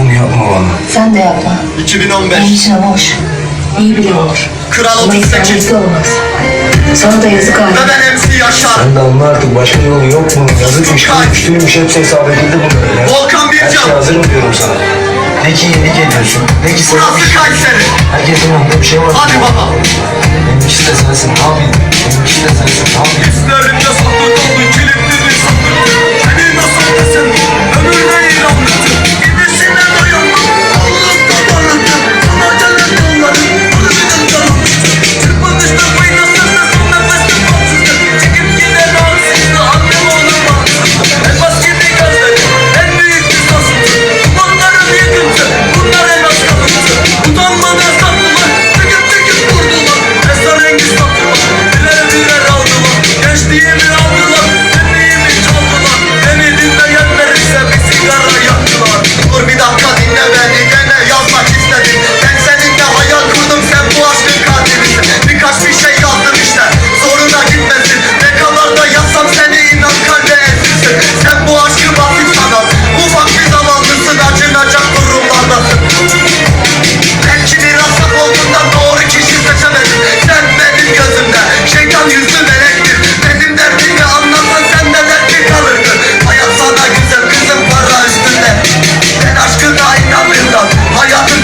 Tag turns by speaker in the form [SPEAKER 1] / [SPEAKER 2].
[SPEAKER 1] Bunu yapma bana. Sen de yapma.
[SPEAKER 2] 2015.
[SPEAKER 1] Benim için boş. İyi bile olur.
[SPEAKER 2] Kral 38.
[SPEAKER 1] Ama olmaz. Sana da yazık abi.
[SPEAKER 2] Ve ben MC Yaşar.
[SPEAKER 3] Sen de anla artık başka yolu yok mu? Yazık iş. Yazıkmış, kuştuymuş hepsi hesap edildi bunların ya.
[SPEAKER 2] Volkan Bircan.
[SPEAKER 3] Her şey hazırım diyorum sana. Ne ki yenilik ediyorsun? Ne ki
[SPEAKER 2] Burası? Kayseri.
[SPEAKER 3] Herkesin önünde bir şey var.
[SPEAKER 2] Hadi baba.
[SPEAKER 3] Benimkisi de sensin, ne yapayım? Benimkisi de sensin, ne yapayım? Christian Aynamından hayatın